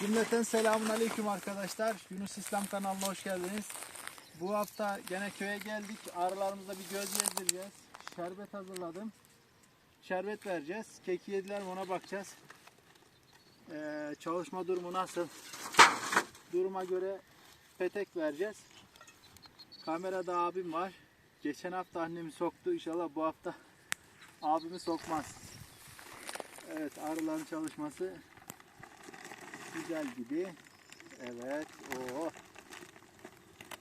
Cümleten selamun aleyküm arkadaşlar. Yunus İslam kanalına hoş geldiniz. Bu hafta gene köye geldik. Arılarımıza bir göz gezdireceğiz. Şerbet hazırladım. Şerbet vereceğiz. Keki yediler ona bakacağız. Ee, çalışma durumu nasıl? Duruma göre petek vereceğiz. Kamerada abim var. Geçen hafta annemi soktu. İnşallah bu hafta abimi sokmaz. Evet arıların çalışması güzel gibi. Evet. Oo.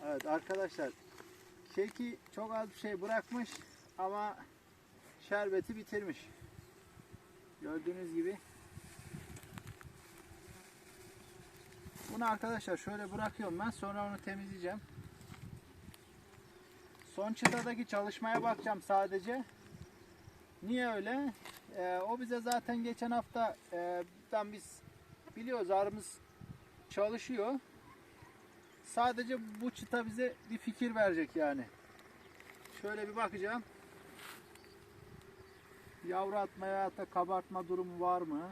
Evet arkadaşlar. Keki çok az bir şey bırakmış ama şerbeti bitirmiş. Gördüğünüz gibi. Bunu arkadaşlar şöyle bırakıyorum ben. Sonra onu temizleyeceğim. Son çıtadaki çalışmaya bakacağım sadece. Niye öyle? Ee, o bize zaten geçen hafta e, biz biliyoruz arımız çalışıyor. Sadece bu çıta bize bir fikir verecek yani. Şöyle bir bakacağım. Yavru atmaya da kabartma durumu var mı?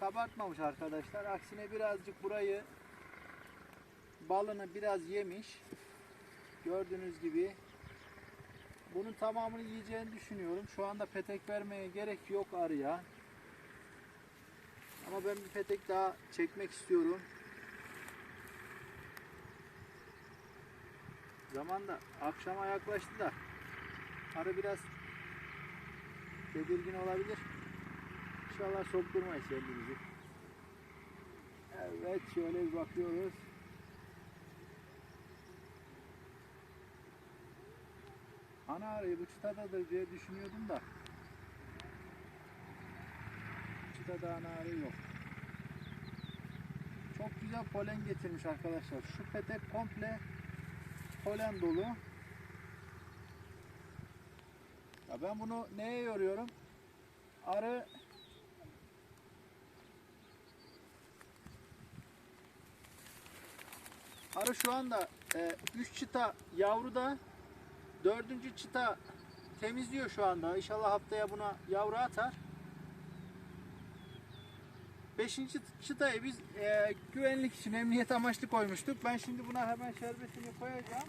Kabartmamış arkadaşlar. Aksine birazcık burayı balını biraz yemiş. Gördüğünüz gibi bunun tamamını yiyeceğini düşünüyorum. Şu anda petek vermeye gerek yok arıya. Ama ben bir petek daha çekmek istiyorum. Zaman da akşama yaklaştı da arı biraz tedirgin olabilir. İnşallah sokturmayız kendimizi. Evet şöyle bir bakıyoruz. Ana arayı bu çıtadadır diye düşünüyordum da. Çıtada ana arı yok. Çok güzel polen getirmiş arkadaşlar. Şu petek komple polen dolu. Ya ben bunu neye yoruyorum? Arı Arı şu anda 3 çıta yavruda Dördüncü çıta temizliyor şu anda. İnşallah haftaya buna yavru atar. Beşinci çıtayı biz e, güvenlik için emniyet amaçlı koymuştuk. Ben şimdi buna hemen şerbetini koyacağım.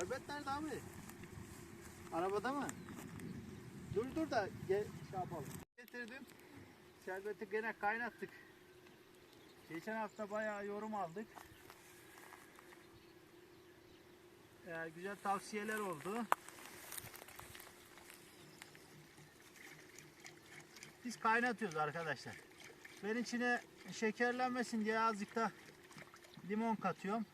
Şerbet nerede abi? Arabada mı? Dur dur da gel şey yapalım. Getirdim. Şerbeti gene kaynattık. Geçen hafta bayağı yorum aldık. Ee, güzel tavsiyeler oldu. Biz kaynatıyoruz arkadaşlar. Ben içine şekerlenmesin diye azıcık da limon katıyorum.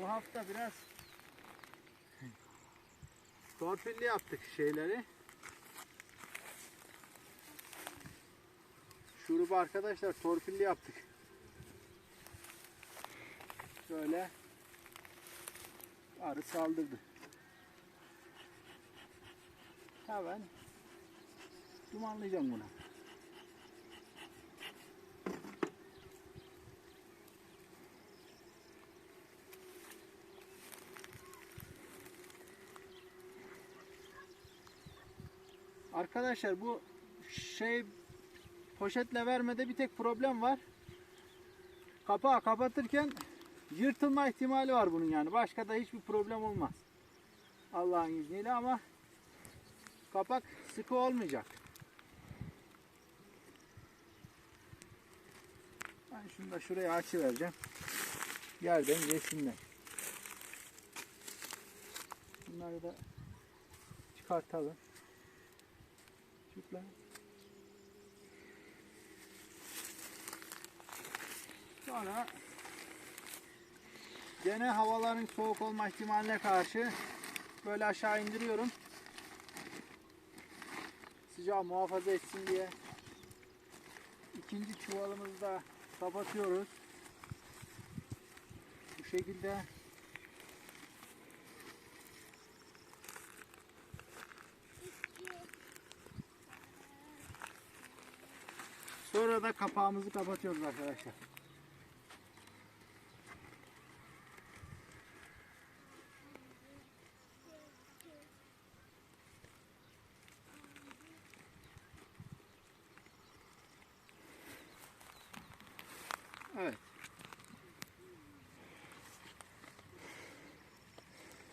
Bu hafta biraz torpilli yaptık şeyleri. Şurubu arkadaşlar torpilli yaptık. Şöyle arı saldırdı. Hemen dumanlayacağım bunu. Arkadaşlar bu şey poşetle vermede bir tek problem var. Kapağı kapatırken yırtılma ihtimali var bunun yani. Başka da hiçbir problem olmaz. Allah'ın izniyle ama kapak sıkı olmayacak. Ben şunu da şuraya açı vereceğim. Yerden yesinler. Bunları da çıkartalım. Çık lan. Sonra gene havaların soğuk olma ihtimaline karşı böyle aşağı indiriyorum. Sıcağı muhafaza etsin diye. İkinci çuvalımızı da kapatıyoruz. Bu şekilde Burada da kapağımızı kapatıyoruz arkadaşlar. Evet.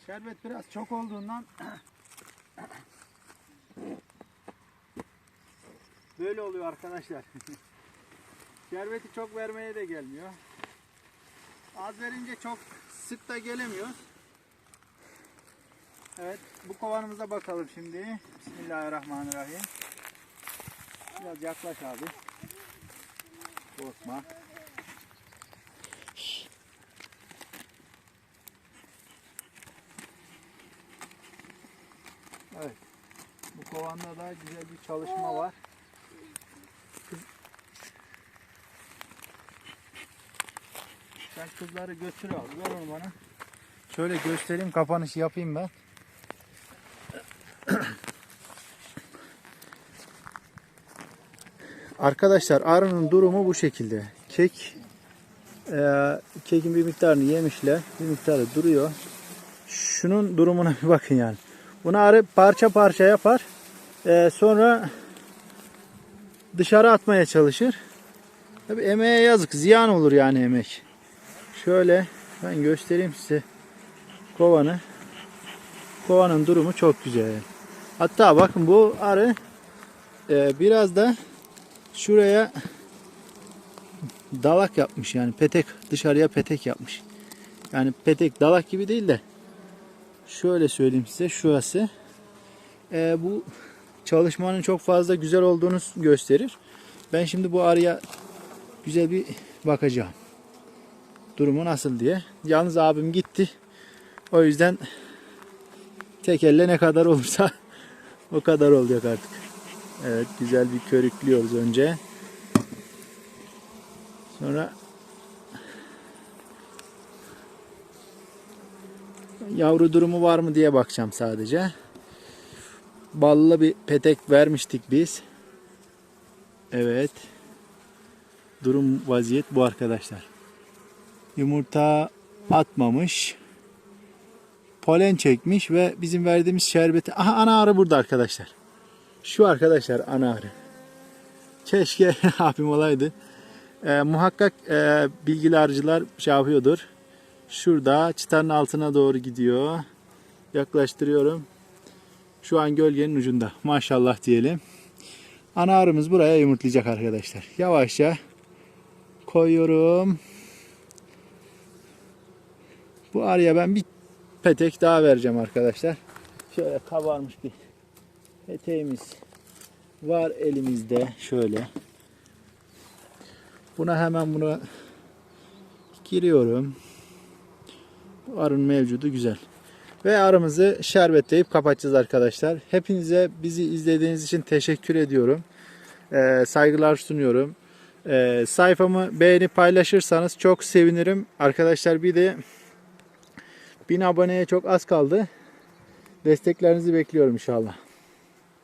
Şerbet biraz çok olduğundan böyle oluyor arkadaşlar. Şerbeti çok vermeye de gelmiyor. Az verince çok sık da gelemiyor. Evet, bu kovanımıza bakalım şimdi. Bismillahirrahmanirrahim. Biraz yaklaş abi. Korkma. Evet. Bu kovanda da güzel bir çalışma var. Sen kızları götür abi. Ver onu bana. Şöyle göstereyim kapanış yapayım ben. Arkadaşlar arının durumu bu şekilde. Kek e, kekin bir miktarını yemişler. Bir miktarı duruyor. Şunun durumuna bir bakın yani. Bunu arı parça parça yapar. E, sonra dışarı atmaya çalışır. Tabi emeğe yazık. Ziyan olur yani emek. Şöyle ben göstereyim size kovanı. Kovanın durumu çok güzel. Hatta bakın bu arı e, biraz da şuraya dalak yapmış yani petek dışarıya petek yapmış. Yani petek dalak gibi değil de şöyle söyleyeyim size şurası e, bu çalışmanın çok fazla güzel olduğunu gösterir. Ben şimdi bu arıya güzel bir bakacağım. Durumu nasıl diye. Yalnız abim gitti. O yüzden tek elle ne kadar olursa o kadar olacak artık. Evet güzel bir körüklüyoruz önce. Sonra yavru durumu var mı diye bakacağım sadece. Ballı bir petek vermiştik biz. Evet. Durum vaziyet bu arkadaşlar. Yumurta atmamış. Polen çekmiş ve bizim verdiğimiz şerbeti. Aha ana arı burada arkadaşlar. Şu arkadaşlar ana arı. Keşke abim olaydı. Ee, muhakkak e, bilgili arıcılar şey yapıyordur. Şurada çıtanın altına doğru gidiyor. Yaklaştırıyorum. Şu an gölgenin ucunda. Maşallah diyelim. Ana arımız buraya yumurtlayacak arkadaşlar. Yavaşça koyuyorum. Bu arıya ben bir petek daha vereceğim arkadaşlar. Şöyle kabarmış bir peteğimiz var elimizde. Şöyle. Buna hemen bunu giriyorum. Bu arının mevcudu güzel. Ve arımızı şerbetleyip kapatacağız arkadaşlar. Hepinize bizi izlediğiniz için teşekkür ediyorum. Ee, saygılar sunuyorum. Ee, sayfamı beğenip paylaşırsanız çok sevinirim. Arkadaşlar bir de 1000 aboneye çok az kaldı. Desteklerinizi bekliyorum inşallah.